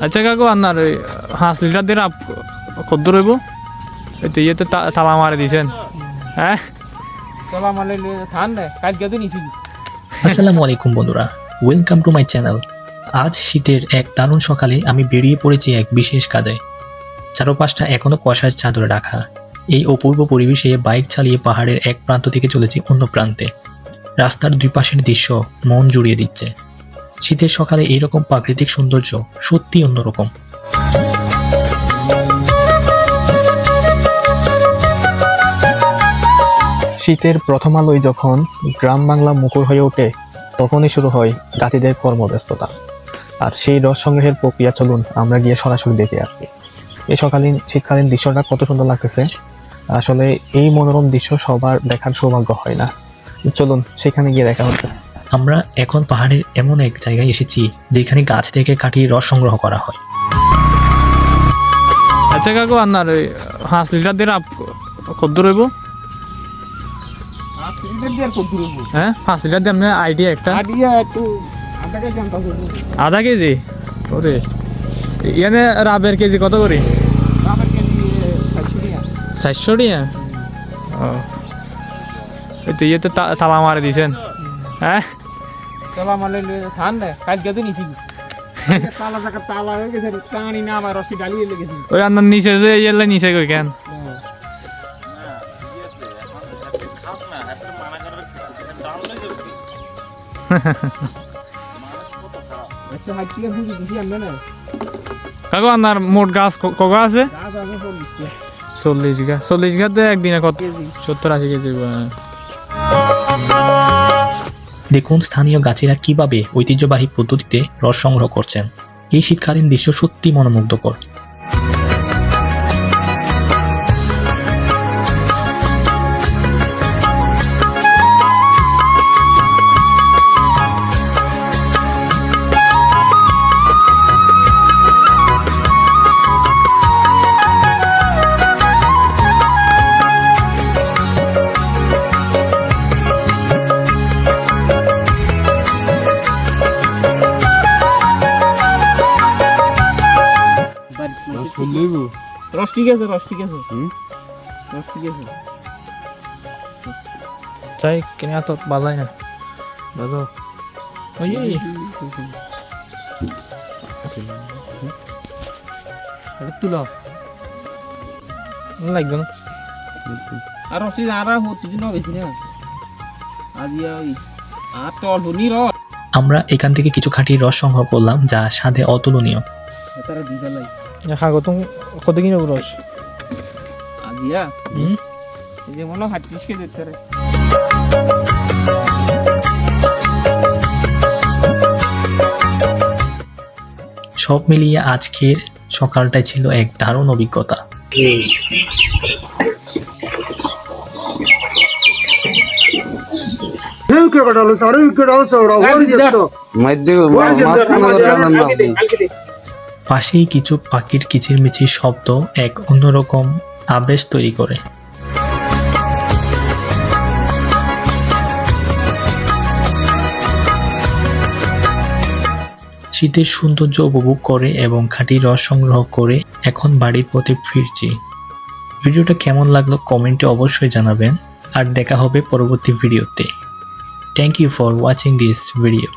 আচ্ছা কাকু আপনার ওই পাঁচ লিটার দিয়ে আপ কদ্দ রইব এই তো ইয়েতে তা- তালা মারে দিয়েছেন হ্যাঁ? চলা ধান কালকে তো নিছি। আসসালামু আলাইকুম বন্ধুরা ওয়েলকাম টু মাই চ্যানেল আজ শীতের এক দারুণ সকালে আমি বেরিয়ে পড়েছি এক বিশেষ কাজে। চারপাশটা এখনও কুয়াশার চাদরে রাখা এই অপূর্ব পরিবেশে বাইক চালিয়ে পাহাড়ের এক প্রান্ত থেকে চলেছি অন্য প্রান্তে। রাস্তার দুই পাশের দৃশ্য মন জুড়িয়ে দিচ্ছে। শীতের সকালে এইরকম প্রাকৃতিক সৌন্দর্য সত্যি অন্যরকম। শীতের প্রথম আলোয় যখন গ্রাম বাংলা মুখর হয়ে ওঠে, তখনই শুরু হয় গাছিদের কর্মব্যস্ততা। আর সেই রস সংগ্রহের প্রক্রিয়া চলুন আমরা গিয়ে সরাসরি দেখে আসছি। এই সকালীন, শীতকালীন দৃশ্যটা কত সুন্দর লাগতেছে। আসলে এই মনোরম দৃশ্য সবার দেখার সৌভাগ্য হয় না। চলুন, সেখানে গিয়ে দেখা হচ্ছে। আমরা এখন পাহাড়ের এমন এক জায়গায় এসেছি যেখানে গাছ থেকে কাটিয়ে রস সংগ্রহ করা হয়। আচ্ছা কাকু আপনার ওই পাঁচ লিটার দিয়ে আপ রইব কত দূর হব হ্যাঁ পাঁচ লিটার দিয়ে আপনার আইডিয়া একটা। আধা কেজি ওরে ইয়ানে রাবের কেজি কত করে? চারশো টিয়া ও। এই তো ইয়েতে তা- তালা মারে দিয়েছেন হ্যাঁ? চলা মানে ধান রে কালকে তো নিছি। তালা জায়গা তালা হয়ে গেছে টানি না আমার রসি ডালিয়ে লেগেছে ওই নিচে যে ইয়েলে নিচে কই কেন? কাকু আপনার মোট গাছ কগা আছে? চল্লিশ গা চল্লিশ গা তো একদিনে কত? সত্তর আশি কেজি হ্যাঁ। দেখুন স্থানীয় গাছেরা কীভাবে ঐতিহ্যবাহী পদ্ধতিতে রস সংগ্রহ করছেন। এই শীতকালীন দৃশ্য সত্যি মনোমুগ্ধকর। ঠিক আছে রস ঠিক আছে। রস ঠিক আছে। চাই কেনা তো বাজাই না। বাজাও। ওই এটা তুলো। লাগবে না আর রসি আর হতে দিন বেশি না। আজ ওই আর তো অল্প নি রস। আমরা এখান থেকে কিছু খাঁটি রস সংগ্রহ করলাম যা স্বাদে অতুলনীয়। তারা দিদা স্বাগতম কত কিনে বলস আজিয়া? হুম? যে দিতে সব মিলিয়ে আজকের সকালটা ছিল এক দারুণ অভিজ্ঞতা। মাধ্যমে মাছ পাশেই কিছু পাখির কিচিরমিচির শব্দ এক অন্যরকম আবেশ তৈরি করে। শীতের সৌন্দর্য উপভোগ করে এবং খাঁটি রস সংগ্রহ করে এখন বাড়ির পথে ফিরছি। ভিডিওটা কেমন লাগল কমেন্টে অবশ্যই জানাবেন। আর দেখা হবে পরবর্তী ভিডিওতে। Thank you for watching this video